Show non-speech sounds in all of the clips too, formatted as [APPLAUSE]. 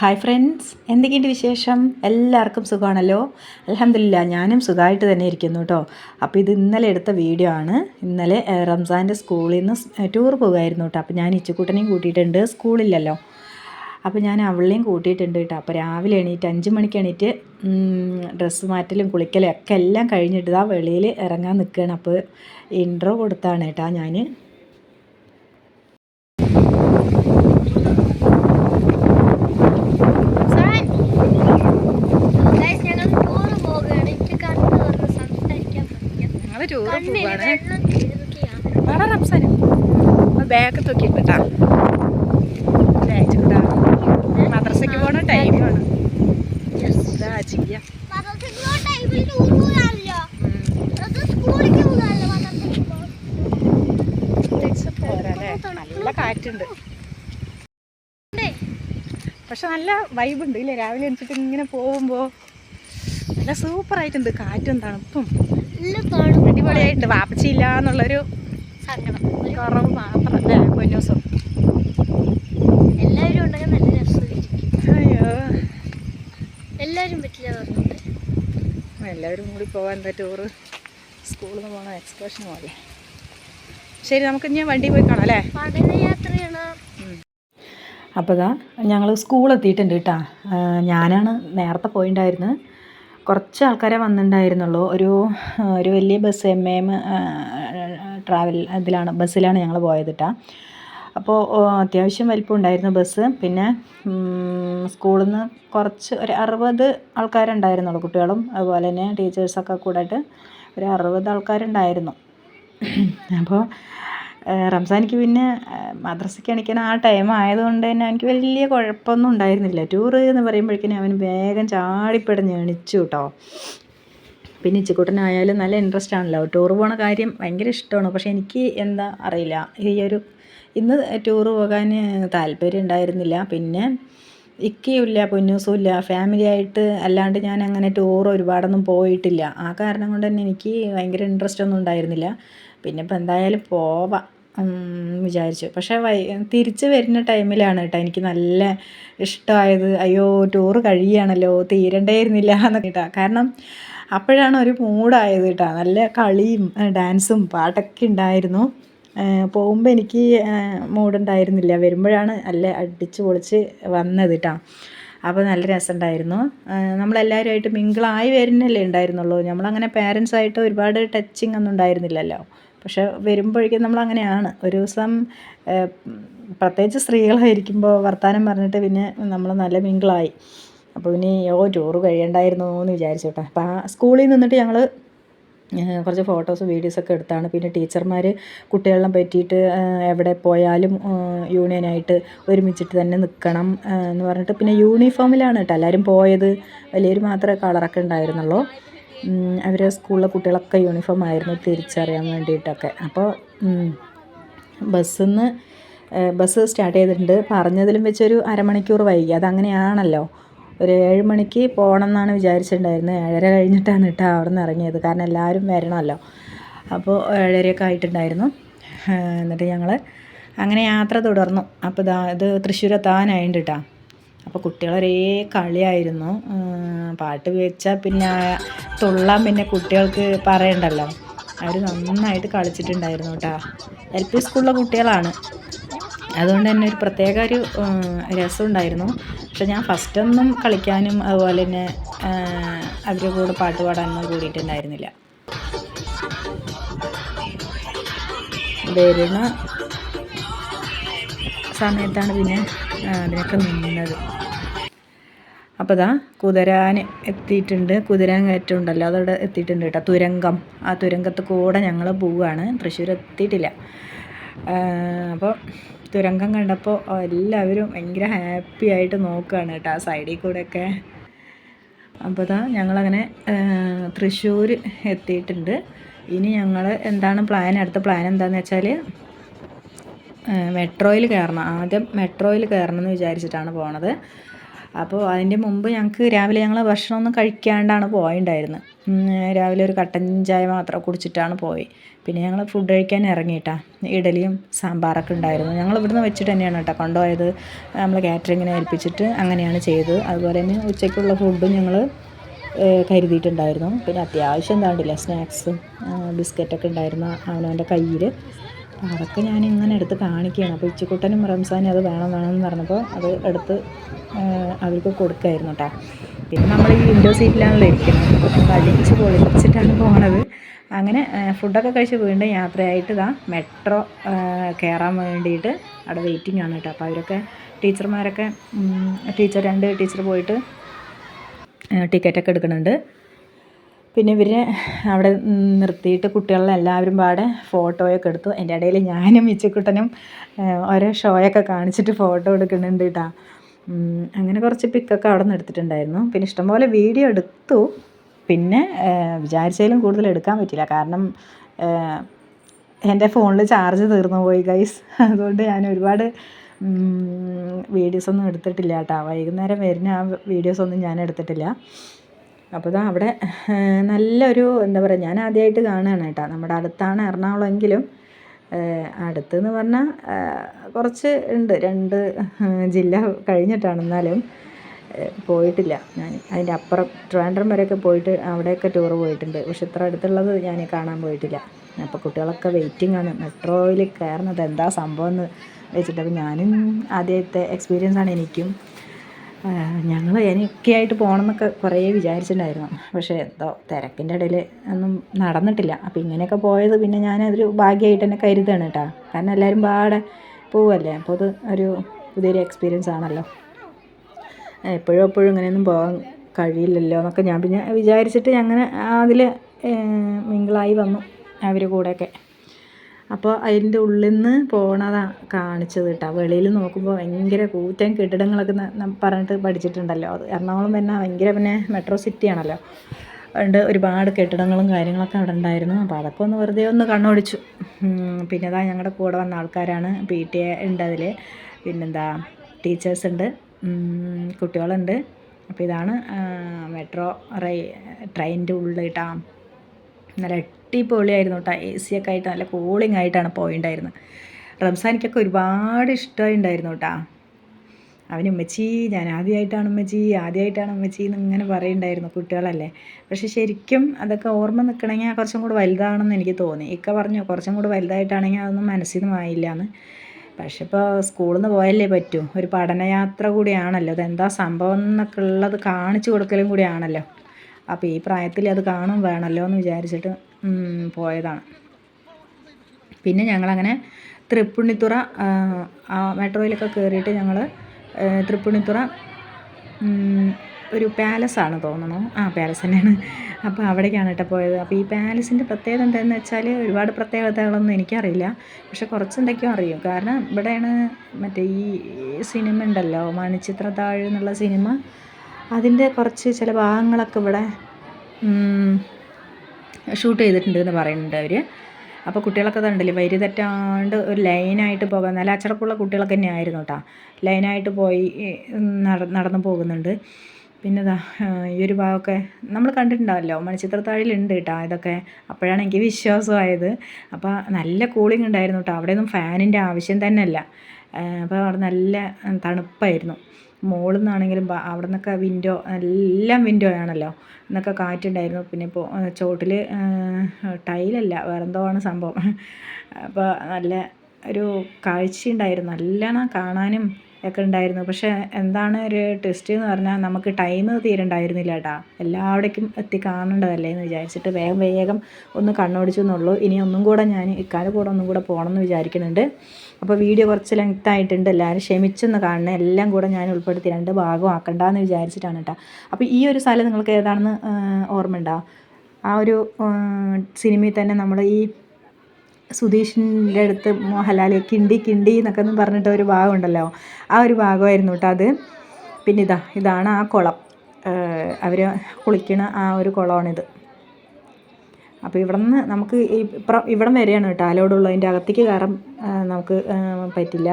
Hi friends എന്തൊക്കെയുണ്ട് വിശേഷം? എല്ലാവർക്കും സുഖമാണല്ലോ? അലഹമില്ല ഞാനും സുഖമായിട്ട് തന്നെ ഇരിക്കുന്നു കേട്ടോ അപ്പോൾ ഇത് ഇന്നലെ എടുത്ത വീഡിയോ ആണ്. ഇന്നലെ റംസാന്റെ സ്കൂളിൽ നിന്ന് ടൂർ പോകുമായിരുന്നു കേട്ടോ അപ്പോൾ ഞാൻ ഇച്ചുകൂട്ടനെയും കൂട്ടിയിട്ടുണ്ട് സ്കൂളില്ലല്ലോ. അപ്പോൾ ഞാൻ അവളെയും കൂട്ടിയിട്ടുണ്ട് കേട്ടോ അപ്പോൾ രാവിലെ എണീറ്റ് അഞ്ച് മണിക്ക് എണീറ്റ് ഡ്രസ്സ് മാറ്റലും കുളിക്കലും ഒക്കെ എല്ലാം കഴിഞ്ഞിട്ട് ആ വെളിയിൽ ഇറങ്ങാൻ നിൽക്കുകയാണ് അപ്പോൾ ഇൻട്രോ കൊടുത്താണ് കേട്ടോ ഞാൻ സാൻ ഗൈസ് ഞങ്ങൾ ടൂർ പോകുകയാണ് എനിക്ക് കണ്ടു വന്ന് സംസാരിക്കാൻ പറ്റില്ല പോവാണ്. വേറെ റംസാനും ബാഗ് തൂക്കിട്ടാ മദ്രസയ്ക്ക് പോണ ടൈമാണ് നല്ല കാറ്റുണ്ട്. പക്ഷെ നല്ല വൈബുണ്ട് ഇല്ലേ? രാവിലെ എണിച്ചിട്ട് ഇങ്ങനെ പോകുമ്പോൾ നല്ല സൂപ്പർ ആയിട്ടുണ്ട്. കാറ്റും തണുപ്പും. അടിപൊളിയായിട്ടുണ്ട്. വാപ്പച്ചില്ല എന്നുള്ളൊരു സങ്കടം. കുറവ് മാത്രം പൊന്നൂസം എല്ലാവരും ഉണ്ടെങ്കിൽ നല്ല രസമായിരിക്കും. അയ്യോ. എല്ലാവരും പറ്റില്ല എല്ലാവരും കൂടി പോകാൻ എന്താ ടൂറ് സ്കൂളിൽ നിന്ന് പോകണം എക്സ്കർഷൻ പോലെ. ശരി നമുക്ക് ഞാൻ വണ്ടി പോയി കാണാം അല്ലേ? പഠനയാത്രയാണ് അപ്പോൾ ഇതാ ഞങ്ങൾ സ്കൂളെത്തിയിട്ടുണ്ട് കേട്ടോ. ഞാനാണ് നേരത്തെ പോയിണ്ടായിരുന്നത്. കുറച്ച് ആൾക്കാരെ വന്നിട്ടുണ്ടായിരുന്നുള്ളൂ. ഒരു ഒരു വലിയ ബസ് എം എം ട്രാവൽ ഇതിലാണ് ബസ്സിലാണ് ഞങ്ങൾ പോയത് കേട്ടോ അപ്പോൾ അത്യാവശ്യം വലിപ്പം ഉണ്ടായിരുന്നു ബസ് പിന്നെ സ്കൂളിൽ നിന്ന് കുറച്ച് ഒരു അറുപത് ആൾക്കാരുണ്ടായിരുന്നുള്ളൂ കുട്ടികളും. അതുപോലെ തന്നെ ടീച്ചേഴ്സൊക്കെ കൂടായിട്ട് ഒരു അറുപത് ആൾക്കാരുണ്ടായിരുന്നു. അപ്പോൾ റംസാനിക്ക് പിന്നെ മദ്രസയ്ക്ക് അണിക്കാൻ ആ ടൈം ആയതുകൊണ്ട് തന്നെ എനിക്ക് വലിയ കുഴപ്പമൊന്നും ഉണ്ടായിരുന്നില്ല. ടൂറ് എന്ന് പറയുമ്പോഴേക്കിനും അവൻ വേഗം ചാടിപ്പിടഞ്ഞ് എണിച്ചു കേട്ടോ പിന്നെ ഇച്ചിക്കുട്ടനായാലും നല്ല ഇൻട്രസ്റ്റ് ആണല്ലോ. ടൂർ പോണ കാര്യം ഭയങ്കര ഇഷ്ടമാണ്. പക്ഷേ എനിക്ക് എന്താ അറിയില്ല. ഈ ഒരു ഇന്ന് ടൂർ പോകാൻ താല്പര്യം ഉണ്ടായിരുന്നില്ല. പിന്നെ ഇക്കയുമില്ല പൊന്നൂസുമില്ല പൊന്നൂസും ഇല്ല ഫാമിലി ആയിട്ട് അല്ലാണ്ട് ഞാൻ അങ്ങനെ ടൂർ ഒരുപാടൊന്നും പോയിട്ടില്ല. ആ കാരണം കൊണ്ട് തന്നെ എനിക്ക് ഭയങ്കര ഇൻട്രസ്റ്റ് ഒന്നും ഉണ്ടായിരുന്നില്ല. പിന്നെ ഇപ്പം എന്തായാലും പോവാം. വിചാരിച്ചു. പക്ഷേ വൈ തിരിച്ച് വരുന്ന ടൈമിലാണ് കേട്ടോ എനിക്ക് നല്ല ഇഷ്ടമായത്. അയ്യോ ടൂറ് കഴിയുകയാണല്ലോ തീരണ്ടായിരുന്നില്ല എന്നൊക്കെ കേട്ടോ കാരണം അപ്പോഴാണ് ഒരു മൂഡായത് കേട്ടോ. നല്ല കളിയും ഡാൻസും പാട്ടൊക്കെ ഉണ്ടായിരുന്നു. പോകുമ്പോൾ എനിക്ക് മൂഡുണ്ടായിരുന്നില്ല. വരുമ്പോഴാണ് നല്ല അടിച്ച് പൊളിച്ച് വന്നത് കേട്ടോ. അപ്പോൾ നല്ല രസമുണ്ടായിരുന്നു. നമ്മളെല്ലാവരുമായിട്ട് മിങ്കിളായി വരുന്നല്ലേ ഉണ്ടായിരുന്നുള്ളൂ. നമ്മളങ്ങനെ പേരൻസായിട്ട് ഒരുപാട് ടച്ചിങ് ഒന്നും ഉണ്ടായിരുന്നില്ലല്ലോ. പക്ഷെ വരുമ്പോഴേക്കും നമ്മൾ അങ്ങനെയാണ് ഒരു ദിവസം പ്രത്യേകിച്ച് സ്ത്രീകളായിരിക്കുമ്പോൾ വർത്തമാനം പറഞ്ഞിട്ട് പിന്നെ നമ്മൾ നല്ല മിങ്കിളായി. അപ്പോൾ പിന്നെ ഓ ടൂറ് കഴിയണ്ടായിരുന്നു എന്ന് വിചാരിച്ചു കേട്ടോ അപ്പോൾ ആ സ്കൂളിൽ നിന്നിട്ട് ഞങ്ങൾ കുറച്ച് ഫോട്ടോസ് വീഡിയോസൊക്കെ എടുത്താണ്. പിന്നെ ടീച്ചർമാർ കുട്ടികളെ പറ്റിയിട്ട് എവിടെ പോയാലും യൂണിയനായിട്ട് ഒരുമിച്ചിട്ട് തന്നെ നിൽക്കണം എന്ന് പറഞ്ഞിട്ട് പിന്നെ യൂണിഫോമിലാണ് കേട്ടോ എല്ലാവരും പോയത്. വലിയൊരു മാത്രമേ കളറൊക്കെ ഉണ്ടായിരുന്നുള്ളൂ. അവർ സ്കൂളിലെ കുട്ടികളൊക്കെ യൂണിഫോം ആയിരുന്നു തിരിച്ചറിയാൻ വേണ്ടിയിട്ടൊക്കെ. അപ്പോൾ ബസ്സിൽ നിന്ന് ബസ് സ്റ്റാർട്ട് ചെയ്തിട്ടുണ്ട്. പറഞ്ഞതിലും വെച്ചൊരു അരമണിക്കൂർ വൈകി. അതങ്ങനെയാണല്ലോ. ഒരു ഏഴ് മണിക്ക് പോകണം എന്നാണ് വിചാരിച്ചിട്ടുണ്ടായിരുന്നത് ഏഴര കഴിഞ്ഞിട്ടാണ് കേട്ടോ അവിടെ നിന്ന് ഇറങ്ങിയത്. കാരണം എല്ലാവരും വരണമല്ലോ. അപ്പോൾ ഏഴരയൊക്കെ ആയിട്ടുണ്ടായിരുന്നു. എന്നിട്ട് ഞങ്ങൾ അങ്ങനെ യാത്ര തുടർന്നു. അപ്പോൾ ഇതാ എത്താനായിട്ടുണ്ട് കേട്ടോ അപ്പോൾ കുട്ടികളൊരേ കളിയായിരുന്നു. പാട്ട് വെച്ചാൽ പിന്നെ തുള്ളാൻ പിന്നെ കുട്ടികൾക്ക് പറയണ്ടല്ലോ. അവർ നന്നായിട്ട് കളിച്ചിട്ടുണ്ടായിരുന്നു കേട്ടോ എൽ പി സ്കൂളിലെ കുട്ടികളാണ്. അതുകൊണ്ട് തന്നെ ഒരു പ്രത്യേക ഒരു രസമുണ്ടായിരുന്നു. പക്ഷെ ഞാൻ ഫസ്റ്റൊന്നും കളിക്കാനും അതുപോലെ തന്നെ അവരുടെ കൂടെ പാട്ട് പാടാനൊന്നും കൂടിയിട്ടുണ്ടായിരുന്നില്ല. വരുന്ന സമയത്താണ് പിന്നെ അതിനൊക്കെ നിന്നത്. അപ്പോൾ ഇതാ കുതിരാൻ എത്തിയിട്ടുണ്ട്. കുതിരാൻ കയറ്റമുണ്ടല്ലോ. അതവിടെ എത്തിയിട്ടുണ്ട് കേട്ടോ. തുരങ്കം. ആ തുരങ്കത്ത് കൂടെ ഞങ്ങൾ പോവുകയാണ് തൃശ്ശൂർ എത്തിയിട്ടില്ല. അപ്പോൾ തുരങ്കം കണ്ടപ്പോൾ എല്ലാവരും ഭയങ്കര ഹാപ്പി ആയിട്ട് നോക്കുകയാണ് കേട്ടോ ആ സൈഡിൽ കൂടെയൊക്കെ. അപ്പോൾ ഇതാ ഞങ്ങളങ്ങനെ തൃശ്ശൂർ എത്തിയിട്ടുണ്ട്. ഇനി ഞങ്ങൾ എന്താണ് പ്ലാൻ? അടുത്ത പ്ലാൻ എന്താണെന്ന് വെച്ചാൽ മെട്രോയിൽ കയറണം. ആദ്യം മെട്രോയിൽ കയറണം എന്ന് വിചാരിച്ചിട്ടാണ് പോണത്. അപ്പോൾ അതിന്റെ മുമ്പ് ഞങ്ങൾക്ക് രാവിലെ ഞങ്ങൾ ഭക്ഷണമൊന്നും കഴിക്കാണ്ടാണ് പോയിണ്ടായിരുന്നത്. രാവിലെ ഒരു കട്ടൻ ചായ മാത്രം കുടിച്ചിട്ടാണ് പോയി. പിന്നെ ഞങ്ങൾ ഫുഡ് കഴിക്കാൻ ഇറങ്ങിയിട്ടാ. ഇഡലിയും സാമ്പാറൊക്കെ ഉണ്ടായിരുന്നു. ഞങ്ങൾ ഇവിടുന്ന് വെച്ചിട്ട് തന്നെയാണ് കേട്ടോ കൊണ്ടുപോയത്. നമ്മൾ കാറ്ററിങ്ങിനെ ഏൽപ്പിച്ചിട്ട് അങ്ങനെയാണ് ചെയ്തത്. അതുപോലെ തന്നെ ഉച്ചയ്ക്കുള്ള ഫുഡും ഞങ്ങൾ കരുതിയിട്ടുണ്ടായിരുന്നു. പിന്നെ അത്യാവശ്യം എന്താണ്ടില്ല സ്നാക്സും ബിസ്ക്കറ്റൊക്കെ ഉണ്ടായിരുന്നു അവനവന്റെ കയ്യിൽ അപ്പോൾ അതൊക്കെ ഞാൻ ഇങ്ങനെ എടുത്ത് കാണിക്കുകയാണ്. അപ്പോൾ ഇച്ചിക്കുട്ടനും റംസാനും അത് വേണം വേണം എന്ന് പറഞ്ഞപ്പോൾ അത് എടുത്ത് അവർക്ക് കൊടുക്കായിരുന്നു കേട്ടോ പിന്നെ നമ്മൾ ഈ വിൻഡോ സീറ്റിലാണല്ലോ ഇരിക്കുന്നത് അടിച്ച് പൊളിച്ചിട്ടാണ് പോണത്. അങ്ങനെ ഫുഡൊക്കെ കഴിച്ച് വീണ്ടും യാത്രയായിട്ട് ഇതാ മെട്രോ കയറാൻ വേണ്ടിയിട്ട് അവിടെ വെയിറ്റിംഗ് ആണ് കേട്ടോ അപ്പോൾ അവരൊക്കെ ടീച്ചർമാരൊക്കെ ടീച്ചർ രണ്ട് ടീച്ചർ പോയിട്ട് ടിക്കറ്റൊക്കെ എടുക്കുന്നുണ്ട്. പിന്നെ ഇവരെ അവിടെ നിർത്തിയിട്ട് കുട്ടികളെ എല്ലാവരും പാടെ ഫോട്ടോയൊക്കെ എടുത്തു. എന്റെ ഇടയിൽ ഞാനും മിച്ചക്കുട്ടനും ഓരോ ഷോയൊക്കെ കാണിച്ചിട്ട് ഫോട്ടോ എടുക്കുന്നുണ്ട് കേട്ടോ അങ്ങനെ കുറച്ച് പിക്കൊക്കെ അവിടെ നിന്ന് എടുത്തിട്ടുണ്ടായിരുന്നു. പിന്നെ ഇഷ്ടംപോലെ വീഡിയോ എടുത്തു. പിന്നെ വിചാരിച്ചാലും കൂടുതൽ എടുക്കാൻ പറ്റില്ല കാരണം എന്റെ ഫോണിൽ ചാർജ് തീർന്നു പോയി ഗൈസ് അതുകൊണ്ട് ഞാൻ ഒരുപാട് വീഡിയോസൊന്നും എടുത്തിട്ടില്ല കേട്ടോ വൈകുന്നേരം വരുന്ന ആ വീഡിയോസൊന്നും ഞാൻ എടുത്തിട്ടില്ല. അപ്പോൾ ഇതാ അവിടെ നല്ലൊരു എന്താ പറയുക ഞാൻ ആദ്യമായിട്ട് കാണുകയാണ് കേട്ടോ. നമ്മുടെ അടുത്താണ് എറണാകുളം എങ്കിലും അടുത്തെന്ന് പറഞ്ഞാൽ കുറച്ച് ഉണ്ട്. രണ്ട് ജില്ല കഴിഞ്ഞിട്ടാണ് എന്നാലും പോയിട്ടില്ല ഞാൻ. അതിന്റെ അപ്പുറം ട്രിവാൻഡ്രം വരെയൊക്കെ പോയിട്ട് അവിടെയൊക്കെ ടൂർ പോയിട്ടുണ്ട്. പക്ഷെ ഇത്ര അടുത്തുള്ളത് ഞാൻ കാണാൻ പോയിട്ടില്ല. അപ്പോൾ കുട്ടികളൊക്കെ വെയിറ്റിംഗ് ആണ്. മെട്രോയിൽ കയറുന്നത് എന്താ സംഭവം എന്ന് വെച്ചിട്ട് അപ്പോൾ ഞാനും ആദ്യത്തെ എക്സ്പീരിയൻസ് ആണ് എനിക്കും. ഞങ്ങൾ എനിക്ക് ആയിട്ട് പോകണം എന്നൊക്കെ കുറേ വിചാരിച്ചിട്ടുണ്ടായിരുന്നു പക്ഷേ എന്തോ തിരക്കിന്റെ ഇടയിൽ ഒന്നും നടന്നിട്ടില്ല. അപ്പോൾ ഇങ്ങനെയൊക്കെ പോയത് പിന്നെ ഞാൻ ഞാനതൊരു ഭാഗ്യമായിട്ട് തന്നെ കരുതാണ് കേട്ടോ കാരണം എല്ലാവരും പാടെ പോവല്ലേ? അപ്പോൾ അത് ഒരു പുതിയൊരു എക്സ്പീരിയൻസ് ആണല്ലോ. എപ്പോഴും എപ്പോഴും ഇങ്ങനെയൊന്നും പോകാൻ കഴിയില്ലല്ലോ എന്നൊക്കെ ഞാൻ പിന്നെ വിചാരിച്ചിട്ട് അങ്ങനെ അതിൽ മിങ്കിളായി വന്നു അവർ കൂടെയൊക്കെ. അപ്പോൾ അതിന്റെ ഉള്ളിൽ നിന്ന് പോണതാണ് കാണിച്ചത് കേട്ടോ വെളിയിൽ നോക്കുമ്പോൾ ഭയങ്കര കൂറ്റൻ കെട്ടിടങ്ങളൊക്കെ പറഞ്ഞിട്ട് പഠിച്ചിട്ടുണ്ടല്ലോ. അത് എറണാകുളം തന്നെ ഭയങ്കര പിന്നെ മെട്രോ സിറ്റി ആണല്ലോ. അതുകൊണ്ട് ഒരുപാട് കെട്ടിടങ്ങളും കാര്യങ്ങളൊക്കെ അവിടെ ഉണ്ടായിരുന്നു. അപ്പോൾ അതൊക്കെ ഒന്ന് വെറുതെ ഒന്ന് കണ്ണോടിച്ചു. പിന്നെ അതാ ഞങ്ങളുടെ കൂടെ വന്ന ആൾക്കാരാണ് പി ടി എ ഉണ്ട് അതിൽ പിന്നെന്താ ടീച്ചേഴ്സ് ഉണ്ട്. കുട്ടികളുണ്ട്. അപ്പോൾ ഇതാണ് മെട്രോ റെയിൽ ട്രെയിനിന്റെ ഉള്ളിൽ നല്ല അടിപൊളിയായിരുന്നു കേട്ടോ എ സി ഒക്കെ ആയിട്ട് നല്ല കൂളിംഗ് ആയിട്ടാണ് പോയിണ്ടായിരുന്നത് റംസാനിക്കൊക്കെ ഒരുപാട് ഇഷ്ടമായിട്ടുണ്ടായിരുന്നു കേട്ടോ അവന് ഉമ്മച്ചി ഞാൻ ആദ്യമായിട്ടാണ് ഉമ്മച്ചി ആദ്യമായിട്ടാണ് ഉമ്മച്ചി എന്ന് ഇങ്ങനെ പറയുണ്ടായിരുന്നു കുട്ടികളല്ലേ. പക്ഷെ ശരിക്കും അതൊക്കെ ഓർമ്മ നിൽക്കണമെങ്കിൽ കുറച്ചും കൂടെ വലുതാണെന്ന് എനിക്ക് തോന്നി. ഇക്ക പറഞ്ഞു കുറച്ചും കൂടെ വലുതായിട്ടാണെങ്കിൽ അതൊന്നും മനസ്സിൽ നിന്ന് ആയില്ല എന്ന് പക്ഷെ ഇപ്പോൾ സ്കൂളിൽ നിന്ന് പോയല്ലേ പറ്റൂ. ഒരു പഠനയാത്ര കൂടിയാണല്ലോ. അതെന്താ സംഭവം എന്നൊക്കെ ഉള്ളത് കാണിച്ചു കൊടുക്കലും കൂടിയാണല്ലോ. അപ്പോൾ ഈ പ്രായത്തിൽ അത് കാണും വേണമല്ലോ എന്ന് വിചാരിച്ചിട്ട് പോയതാണ്. പിന്നെ ഞങ്ങളങ്ങനെ തൃപ്പുണിത്തുറ മെട്രോയിലൊക്കെ കയറിയിട്ട് ഞങ്ങൾ തൃപ്പുണിത്തുറ ഉം, ഒരു പാലസാണ് തോന്നുന്നു ആ പാലസ് തന്നെയാണ്. അപ്പോൾ അവിടേക്കാണ് കേട്ടോ പോയത്. അപ്പോൾ ഈ പാലസിന്റെ പ്രത്യേകത എന്താണെന്ന് വെച്ചാൽ ഒരുപാട് പ്രത്യേകതകളൊന്നും എനിക്കറിയില്ല. പക്ഷെ കുറച്ചെന്തൊക്കെയോ അറിയും. കാരണം ഇവിടെയാണ് മറ്റേ ഈ സിനിമ ഉണ്ടല്ലോ മണിച്ചിത്രത്താഴ് എന്നുള്ള സിനിമ. അതിന്റെ കുറച്ച് ചില ഭാഗങ്ങളൊക്കെ ഇവിടെ ഷൂട്ട് ചെയ്തിട്ടുണ്ട് എന്ന് പറയുന്നുണ്ട് അവർ അപ്പോൾ കുട്ടികളൊക്കെ കണ്ടില്ലേ വരി തെറ്റാണ്ട് ഒരു ലൈനായിട്ട് പോകാൻ നല്ല അച്ചടക്കമുള്ള കുട്ടികളൊക്കെ തന്നെ ആയിരുന്നു കേട്ടോ. ലൈനായിട്ട് പോയി നടന്നു പോകുന്നുണ്ട്. പിന്നെ ഇതാ ഈ ഒരു ഭാഗമൊക്കെ നമ്മൾ കണ്ടിട്ടുണ്ടാവല്ലോ മണിച്ചിത്രത്താഴിലുണ്ട് കേട്ടോ ഇതൊക്കെ. അപ്പോഴാണ് എനിക്ക് വിശ്വാസമായത്. അപ്പോൾ നല്ല കൂളിംഗ് ഉണ്ടായിരുന്നു കേട്ടോ. അവിടെയൊന്നും ഫാനിന്റെ ആവശ്യം തന്നെയല്ല. അപ്പോൾ അവിടെ നല്ല തണുപ്പായിരുന്നു. മുകളിൽ നിന്നാണെങ്കിലും അവിടെ നിന്നൊക്കെ വിൻഡോ എല്ലാം വിൻഡോ ആണല്ലോ. എന്നൊക്കെ കാറ്റുണ്ടായിരുന്നു. പിന്നെ ഇപ്പോൾ ചോട്ടിൽ ടൈലല്ല വേറെന്തോ ആണ് സംഭവം. [LAUGHS] അപ്പോൾ നല്ല ഒരു കാഴ്ചയുണ്ടായിരുന്നു. നല്ലോണം കാണാനും ഒക്കെ ഉണ്ടായിരുന്നു. പക്ഷേ എന്താണ് ഒരു ടെസ്റ്റ് എന്ന് പറഞ്ഞാൽ നമുക്ക് ടൈം തീരണ്ടായിരുന്നില്ല കേട്ടാ എല്ലാവിടേക്കും എത്തി കാണേണ്ടതല്ലേ എന്ന് വിചാരിച്ചിട്ട് വേഗം വേഗം ഒന്ന് കണ്ണോടിച്ചു എന്നുള്ളൂ. ഇനി ഒന്നും കൂടെ ഞാൻ ഇക്കാലം കൂടെ ഒന്നും കൂടെ പോകണം എന്ന് വിചാരിക്കുന്നുണ്ട് അപ്പോൾ വീഡിയോ കുറച്ച് ലെങ്ത് ആയിട്ടുണ്ട്. എല്ലാവരും ക്ഷമിച്ചൊന്ന് കാണണം. എല്ലാം കൂടെ ഞാൻ ഉൾപ്പെടുത്തി രണ്ട് ഭാഗം ആക്കണ്ടെന്ന് വിചാരിച്ചിട്ടാണ് കേട്ടോ അപ്പോൾ ഈ ഒരു സ്ഥലം നിങ്ങൾക്ക് ഏതാണെന്ന് ഓർമ്മയുണ്ടോ? ആ ഒരു സിനിമയിൽ തന്നെ നമ്മൾ ഈ സുധീഷിന്റെ അടുത്ത് മോഹൻലാൽ കിണ്ടി കിണ്ടി എന്നൊക്കെ ഒന്ന് പറഞ്ഞിട്ട് ഒരു ഭാഗമുണ്ടല്ലോ. ആ ഒരു ഭാഗമായിരുന്നു കേട്ടോ അത്. പിന്നെ ഇതാ ഇതാണ് ആ കുളം. അവർ കുളിക്കണ ആ ഒരു കുളമാണിത്. അപ്പോൾ ഇവിടെ നിന്ന് നമുക്ക് ഈ ഇപ്പുറം ഇവിടം വരെയാണ് കേട്ടോ. ആലോടുള്ളൂ അതിന്റെ അകത്തേക്ക് കയറാൻ നമുക്ക് പറ്റില്ല.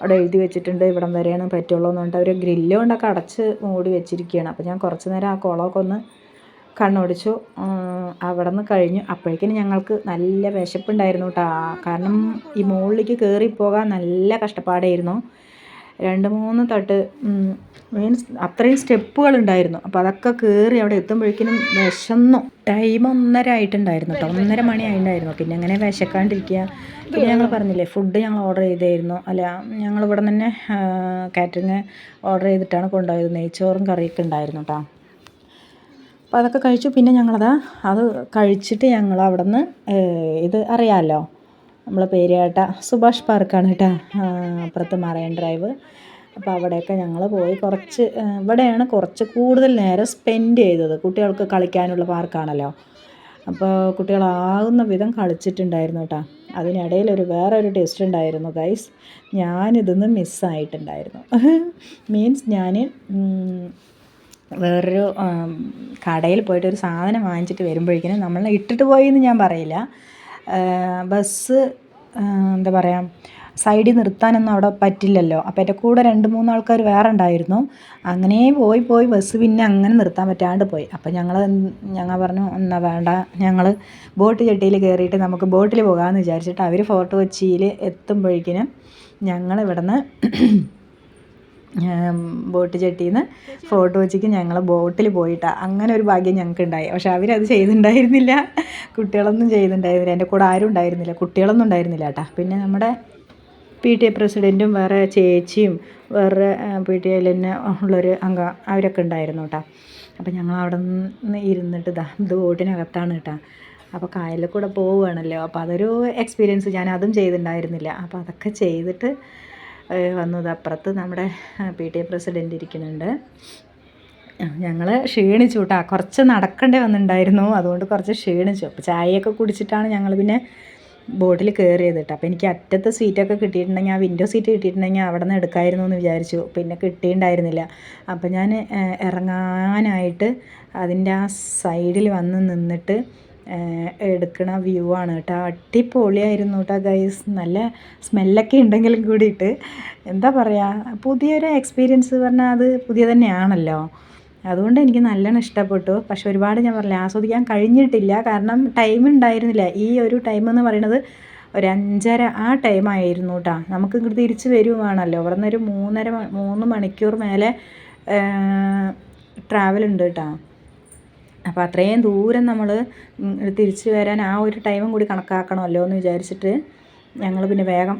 അവിടെ എഴുതി വെച്ചിട്ടുണ്ട് ഇവിടം വരെയാണ് പറ്റുള്ളൂ എന്ന് പറഞ്ഞിട്ട് അവർ ഗ്രില്ല് കൊണ്ടൊക്കെ അടച്ച് മൂടി വെച്ചിരിക്കുകയാണ്. അപ്പോൾ ഞാൻ കുറച്ച് നേരം ആ കുളമൊക്കെ ഒന്ന് കണ്ണോടിച്ചു. അവിടെ നിന്ന് കഴിഞ്ഞു. അപ്പോഴേക്കിനും ഞങ്ങൾക്ക് നല്ല വിശപ്പുണ്ടായിരുന്നു കേട്ടോ കാരണം ഈ മുകളിലേക്ക് കയറിപ്പോകാൻ പോകാൻ നല്ല കഷ്ടപ്പാടായിരുന്നു. രണ്ട് മൂന്ന് തട്ട് മീൻസ് അത്രയും സ്റ്റെപ്പുകൾ ഉണ്ടായിരുന്നു അപ്പോൾ അതൊക്കെ കയറി അവിടെ എത്തുമ്പോഴേക്കിനും വിശന്നു. ടൈം ഒന്നര ആയിട്ടുണ്ടായിരുന്നു കേട്ടോ ഒന്നര മണി ആയിട്ടുണ്ടായിരുന്നു. പിന്നെ അങ്ങനെ വിശക്കാണ്ടിരിക്കുക. പിന്നെ ഞങ്ങൾ പറഞ്ഞില്ലേ ഫുഡ് ഞങ്ങൾ ഓർഡർ ചെയ്തായിരുന്നു. അല്ല ഞങ്ങൾ ഇവിടെ തന്നെ കാറ്ററിങ് ഓർഡർ ചെയ്തിട്ടാണ് കൊണ്ടുപോയത്. നെയ്ച്ചോറും കറിയൊക്കെ ഉണ്ടായിരുന്നു കേട്ടോ അപ്പോൾ അതൊക്കെ കഴിച്ചു. പിന്നെ ഞങ്ങളതാ അത് കഴിച്ചിട്ട് ഞങ്ങൾ അവിടെ നിന്ന് ഇത് അറിയാമല്ലോ നമ്മളെ പേരുകേട്ട സുഭാഷ് പാർക്കാണ് കേട്ടോ അപ്പുറത്ത് മറൈൻ ഡ്രൈവ്. അപ്പോൾ അവിടെയൊക്കെ ഞങ്ങൾ പോയി കുറച്ച് ഇവിടെയാണ് കുറച്ച് കൂടുതൽ നേരം സ്പെൻഡ് ചെയ്തത്. കുട്ടികൾക്ക് കളിക്കാനുള്ള പാർക്കാണല്ലോ. അപ്പോൾ കുട്ടികളാകുന്ന വിധം കളിച്ചിട്ടുണ്ടായിരുന്നു കേട്ടോ. അതിനിടയിൽ ഒരു വേറെ ഒരു ടെസ്റ്റ് ഉണ്ടായിരുന്നു ഗൈസ്. ഞാനിതൊന്ന് മിസ്സായിട്ടുണ്ടായിരുന്നു. [LAUGHS] മീൻസ് ഞാൻ വേറൊരു കടയിൽ പോയിട്ട് ഒരു സാധനം വാങ്ങിച്ചിട്ട് വരുമ്പോഴേക്കിനും നമ്മൾ ഇട്ടിട്ട് പോയി എന്ന് ഞാൻ പറയില്ല. ബസ് എന്താ പറയുക സൈഡിൽ നിർത്താനൊന്നും അവിടെ പറ്റില്ലല്ലോ. അപ്പോൾ എന്റെ കൂടെ രണ്ട് മൂന്ന് ആൾക്കാർ വേറെ ഉണ്ടായിരുന്നു അങ്ങനെ പോയി പോയി ബസ് പിന്നെ അങ്ങനെ നിർത്താൻ പറ്റാണ്ട് പോയി. അപ്പോൾ ഞങ്ങൾ ഞങ്ങൾ പറഞ്ഞു എന്നാ വേണ്ട ഞങ്ങൾ ബോട്ട് ചട്ടിയിൽ കയറിയിട്ട് നമുക്ക് ബോട്ടിൽ പോകാമെന്ന് വിചാരിച്ചിട്ട് അവർ ഫോർട്ട് കൊച്ചിയിൽ എത്തുമ്പോഴേക്കിനും ഞങ്ങൾ ഇവിടുന്ന് ബോട്ട് ജെട്ടിയിൽ നിന്ന് ഫോട്ടോ വെച്ചിക്ക് ഞങ്ങൾ ബോട്ടിൽ പോയിട്ടാണ് അങ്ങനെ ഒരു ഭാഗ്യം ഞങ്ങൾക്ക് ഉണ്ടായി പക്ഷെ അവരത് ചെയ്തിട്ടുണ്ടായിരുന്നില്ല. കുട്ടികളൊന്നും ചെയ്തിട്ടുണ്ടായിരുന്നില്ല. എന്റെ കൂടെ ആരും ഉണ്ടായിരുന്നില്ല. കുട്ടികളൊന്നും ഉണ്ടായിരുന്നില്ല കേട്ടോ. പിന്നെ നമ്മുടെ പി ടി എ പ്രസിഡന്റും വേറെ ചേച്ചിയും വേറെ പി ടി എയിൽ തന്നെ ഉള്ളൊരു അംഗം അവരൊക്കെ ഉണ്ടായിരുന്നു കേട്ടോ. അപ്പോൾ ഞങ്ങൾ അവിടെ നിന്ന് ഇരുന്നിട്ട് ഇതാ ഇത് ബോട്ടിനകത്താണ് കേട്ടോ. അപ്പോൾ കായലിൽ കൂടെ പോവുകയാണല്ലോ. അപ്പോൾ അതൊരു എക്സ്പീരിയൻസ് ഞാൻ അതും ചെയ്തിട്ടുണ്ടായിരുന്നില്ല. അപ്പോൾ അതൊക്കെ ചെയ്തിട്ട് വന്നത്. അപ്പുറത്ത് നമ്മുടെ പി ടി എ പ്രസിഡന്റ് ഇരിക്കുന്നുണ്ട്. ഞങ്ങൾ ക്ഷീണിച്ചു കേട്ടോ. കുറച്ച് നടക്കേണ്ടി വന്നിട്ടുണ്ടായിരുന്നു. അതുകൊണ്ട് കുറച്ച് ക്ഷീണിച്ചു. അപ്പോൾ ചായയൊക്കെ കുടിച്ചിട്ടാണ് ഞങ്ങൾ പിന്നെ ബോട്ടിൽ കയറിയത് കേട്ടോ. അപ്പോൾ എനിക്ക് അറ്റത്തെ സീറ്റൊക്കെ കിട്ടിയിട്ടുണ്ടെങ്കിൽ ആ വിൻഡോ സീറ്റ് കിട്ടിയിട്ടുണ്ടെങ്കിൽ അവിടെ നിന്ന് എടുക്കായിരുന്നു എന്ന് വിചാരിച്ചു. പിന്നെ കിട്ടിയിട്ടുണ്ടായിരുന്നില്ല. അപ്പോൾ ഞാൻ ഇറങ്ങാനായിട്ട് അതിന്റെ ആ സൈഡിൽ വന്ന് നിന്നിട്ട് എടുക്കണ വ്യൂ ആണ് കേട്ടോ. അടിപൊളിയായിരുന്നു കേട്ടോ ഗൈസ് നല്ല സ്മെല്ലൊക്കെ ഉണ്ടെങ്കിലും കൂടിയിട്ട്. എന്താ പറയുക പുതിയൊരു എക്സ്പീരിയൻസ് പറഞ്ഞാൽ അത് പുതിയ തന്നെയാണല്ലോ. അതുകൊണ്ട് എനിക്ക് നല്ലോണം ഇഷ്ടപ്പെട്ടു. പക്ഷെ ഒരുപാട് ഞാൻ പറഞ്ഞില്ല ആസ്വദിക്കാൻ കഴിഞ്ഞിട്ടില്ല. കാരണം ടൈം ഉണ്ടായിരുന്നില്ല. ഈ ഒരു ടൈം എന്ന് പറയുന്നത് ഒരു അഞ്ചര ആ ടൈമായിരുന്നു കേട്ടോ. നമുക്ക് ഇങ്ങോട്ട് തിരിച്ച് വരുവാണല്ലോ. അവിടെ നിന്നൊരു മൂന്നര മൂന്ന് മണിക്കൂർ മേലെ ട്രാവൽ ഉണ്ട് കേട്ടോ. അപ്പോൾ അത്രയും ദൂരം നമ്മൾ തിരിച്ച് വരാൻ ആ ഒരു ടൈമും കൂടി കണക്കാക്കണമല്ലോ എന്ന് വിചാരിച്ചിട്ട് ഞങ്ങൾ പിന്നെ വേഗം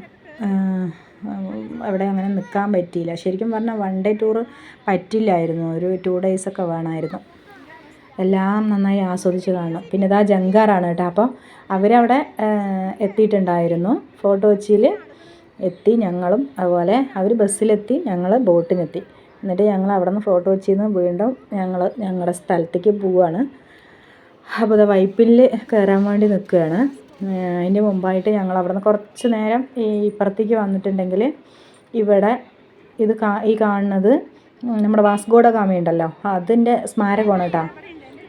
അവിടെ അങ്ങനെ നിൽക്കാൻ പറ്റിയില്ല. ശരിക്കും പറഞ്ഞാൽ വൺ ഡേ ടൂർ പറ്റില്ലായിരുന്നു. ഒരു ടു ഡേയ്സൊക്കെ വേണമായിരുന്നു. എല്ലാം നന്നായി ആസ്വദിച്ച് കാണണം. പിന്നെ ഇതാ ജങ്കാറാണ് കേട്ടോ. അപ്പോൾ അവരവിടെ എത്തിയിട്ടുണ്ടായിരുന്നു. ഫോട്ടോ കൊച്ചിയിൽ എത്തി ഞങ്ങളും അതുപോലെ അവർ ബസ്സിലെത്തി ഞങ്ങൾ ബോട്ടിനെത്തി എന്നിട്ട് ഞങ്ങൾ അവിടെ നിന്ന് ഫോട്ടോ കൊച്ചിയിൽ നിന്ന് വീണ്ടും ഞങ്ങൾ ഞങ്ങളുടെ സ്ഥലത്തേക്ക് പോവുകയാണ് അപ്പോൾ ഇത് വൈപ്പിൽ കയറാൻ വേണ്ടി നിൽക്കുകയാണ് അതിന്റെ മുമ്പായിട്ട് ഞങ്ങൾ അവിടെ നിന്ന് കുറച്ച് നേരം ഈ ഇപ്പുറത്തേക്ക് വന്നിട്ടുണ്ടെങ്കിൽ ഇവിടെ ഇത് കാ ഈ കാണുന്നത് നമ്മുടെ വാസ്കോഡ ഗാമ ഉണ്ടല്ലോ. അതിന്റെ സ്മാരകമാണ് കേട്ടോ.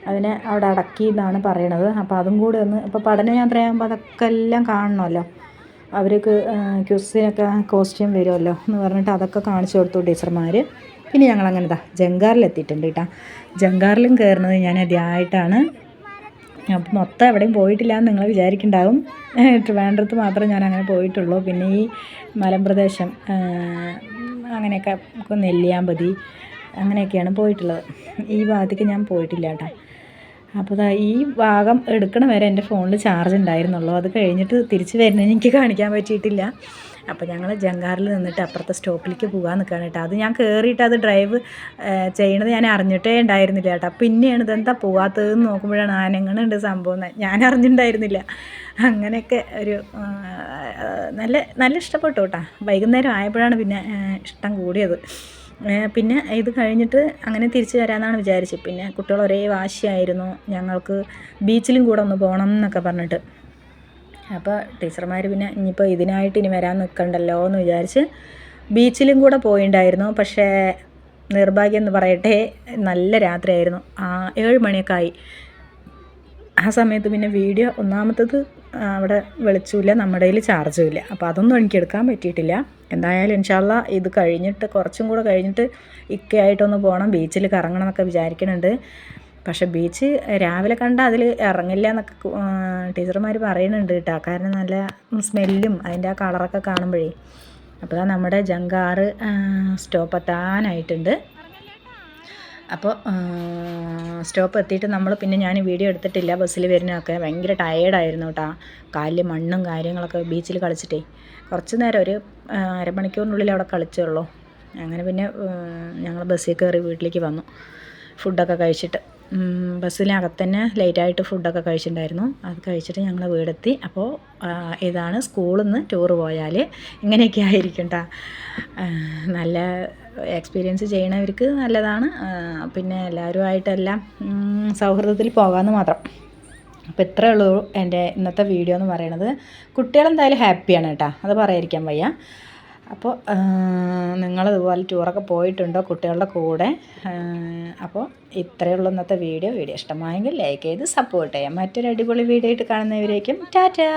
അതിനെ അവിടെ അടക്കി എന്നാണ് പറയണത്. അപ്പോൾ അതും കൂടെ ഒന്ന് ഇപ്പോൾ പഠനയാത്രയാകുമ്പോൾ അതൊക്കെ എല്ലാം കാണണമല്ലോ. അവർക്ക് ക്യൂസിനൊക്കെ കോസ്റ്റ്യൂം വരുമല്ലോ എന്ന് പറഞ്ഞിട്ട് അതൊക്കെ കാണിച്ചു കൊടുത്തു ടീച്ചർമാർ പിന്നെ ഞങ്ങൾ അങ്ങനെ ഇതാ എത്തിയിട്ടുണ്ട് കേട്ടോ ജംഗാറിലും കയറുന്നത് ഞാൻ ആദ്യമായിട്ടാണ് അപ്പം മൊത്തം എവിടെയും പോയിട്ടില്ല എന്ന് നിങ്ങൾ വിചാരിക്കുന്നുണ്ടാവും ട്രിവാൻഡ്രത്ത് മാത്രമേ ഞാൻ അങ്ങനെ പോയിട്ടുള്ളൂ. പിന്നെ ഈ മലമ്പ്രദേശം അങ്ങനെയൊക്കെ നെല്ലിയാമ്പതി അങ്ങനെയൊക്കെയാണ് പോയിട്ടുള്ളത്. ഈ ഭാഗത്തേക്ക് ഞാൻ പോയിട്ടില്ല കേട്ടോ അപ്പോൾ ഈ ഭാഗം എടുക്കണ വരെ എന്റെ ഫോണിൽ ചാർജ് ഉണ്ടായിരുന്നുള്ളൂ. അത് കഴിഞ്ഞിട്ട് തിരിച്ച് വരുന്നതിന് എനിക്ക് കാണിക്കാൻ പറ്റിയിട്ടില്ല. അപ്പോൾ ഞങ്ങൾ ജങ്കാറിൽ നിന്നിട്ട് അപ്പുറത്തെ സ്റ്റോപ്പിലേക്ക് പോകാൻ നിൽക്കുകയാണ് കേട്ടോ. അത് ഞാൻ കയറിയിട്ട് അത് ഡ്രൈവ് ചെയ്യണത് ഞാൻ അറിഞ്ഞിട്ടേ ഉണ്ടായിരുന്നില്ല കേട്ടോ. പിന്നെയാണ് ഇതെന്താ പോകാത്തതെന്ന് നോക്കുമ്പോഴാണ് ആനങ്ങളുണ്ട് സംഭവം ഞാൻ അറിഞ്ഞിട്ടുണ്ടായിരുന്നില്ല. അങ്ങനെയൊക്കെ ഒരു നല്ല നല്ല ഇഷ്ടപ്പെട്ടു കേട്ടോ. വൈകുന്നേരം ആയപ്പോഴാണ് പിന്നെ ഇഷ്ടം കൂടിയത്. പിന്നെ ഇത് കഴിഞ്ഞിട്ട് അങ്ങനെ തിരിച്ചു വരാമെന്നാണ് വിചാരിച്ചത്. പിന്നെ കുട്ടികൾ ഒരേ വാശിയായിരുന്നു. ഞങ്ങൾക്ക് ബീച്ചിലും കൂടെ ഒന്ന് പോകണം എന്നൊക്കെ പറഞ്ഞിട്ട്. അപ്പോൾ ടീച്ചർമാർ പിന്നെ ഇനിയിപ്പോൾ ഇതിനായിട്ട് ഇനി വരാൻ നിൽക്കണ്ടല്ലോ എന്ന് വിചാരിച്ച് ബീച്ചിലും കൂടെ പോയിണ്ടായിരുന്നു. പക്ഷേ നിർഭാഗ്യം എന്ന് പറയട്ടെ നല്ല രാത്രിയായിരുന്നു. ആ ഏഴ് മണിയൊക്കെ ആയി. ആ സമയത്ത് പിന്നെ വീഡിയോ ഒന്നാമത്തത് അവിടെ വെളിച്ചമില്ല നമ്മുടെ കയ്യിൽ ചാർജും ഇല്ല. അപ്പോൾ അതൊന്നും എനിക്ക് എടുക്കാൻ പറ്റിയിട്ടില്ല. എന്തായാലും ഇൻഷാല്ല ഇത് കഴിഞ്ഞിട്ട് കുറച്ചും കൂടെ കഴിഞ്ഞിട്ട് ഇക്കയായിട്ടൊന്ന് പോകണം ബീച്ചിൽ കറങ്ങണം എന്നൊക്കെ വിചാരിക്കുന്നുണ്ട് പക്ഷെ ബീച്ച് രാവിലെ കണ്ടാൽ അതിൽ ഇറങ്ങില്ല എന്നൊക്കെ ടീച്ചർമാർ പറയുന്നുണ്ട് കേട്ടോ. കാരണം നല്ല സ്മെല്ലും അതിന്റെ ആ കളറൊക്കെ കാണുമ്പോഴേ. അപ്പോൾ നമ്മുടെ ജങ്കാറ് സ്റ്റോപ്പ് എത്താനായിട്ടുണ്ട്. അപ്പോൾ സ്റ്റോപ്പ് എത്തിയിട്ട് നമ്മൾ പിന്നെ ഞാൻ വീഡിയോ എടുത്തിട്ടില്ല. ബസ്സിൽ വരുന്നതൊക്കെ ഭയങ്കര ടയേർഡായിരുന്നു കേട്ടോ കാലിൽ മണ്ണും കാര്യങ്ങളൊക്കെ ബീച്ചിൽ കളിച്ചിട്ടേ. കുറച്ച് നേരം ഒരു അരമണിക്കൂറിനുള്ളിൽ അവിടെ കളിച്ചുള്ളൂ അങ്ങനെ പിന്നെ ഞങ്ങൾ ബസ്സിൽ കയറി വീട്ടിലേക്ക് വന്നു. ഫുഡൊക്കെ കഴിച്ചിട്ട്. ബസ്സിനകത്തന്നെ ബസ്സിനകത്ത് തന്നെ ലേറ്റായിട്ട് ഫുഡൊക്കെ കഴിച്ചിട്ടുണ്ടായിരുന്നു. അത് കഴിച്ചിട്ട് ഞങ്ങൾ വീടെത്തി. അപ്പോൾ ഇതാണ് സ്കൂളിൽ നിന്ന് ടൂറ് പോയാൽ ഇങ്ങനെയൊക്കെ ആയിരിക്കും കേട്ടോ നല്ല എക്സ്പീരിയൻസ് ചെയ്യണവർക്ക് നല്ലതാണ്. പിന്നെ എല്ലാവരുമായിട്ടെല്ലാം സൗഹൃദത്തിൽ പോകാമെന്ന് മാത്രം. അപ്പോൾ ഇത്രയേ ഉള്ളൂ എന്റെ ഇന്നത്തെ വീഡിയോ എന്ന് പറയണത്. കുട്ടികളെന്തായാലും ഹാപ്പിയാണ് കേട്ടോ. അത് പറയാതിരിക്കാൻ വയ്യ. അപ്പോൾ നിങ്ങൾ ഇതുപോലെ ടൂറൊക്കെ പോയിട്ടുണ്ടോ കുട്ടികളുടെ കൂടെ? അപ്പോൾ ഇത്രയേ ഉള്ളൂ ഇന്നത്തെ വീഡിയോ വീഡിയോ ഇഷ്ടമായെങ്കിൽ ലൈക്ക് ചെയ്ത് സപ്പോർട്ട് ചെയ്യാം. മറ്റൊരു അടിപൊളി വീഡിയോ ആയിട്ട് കാണുന്നവരേക്കും ടാറ്റാ!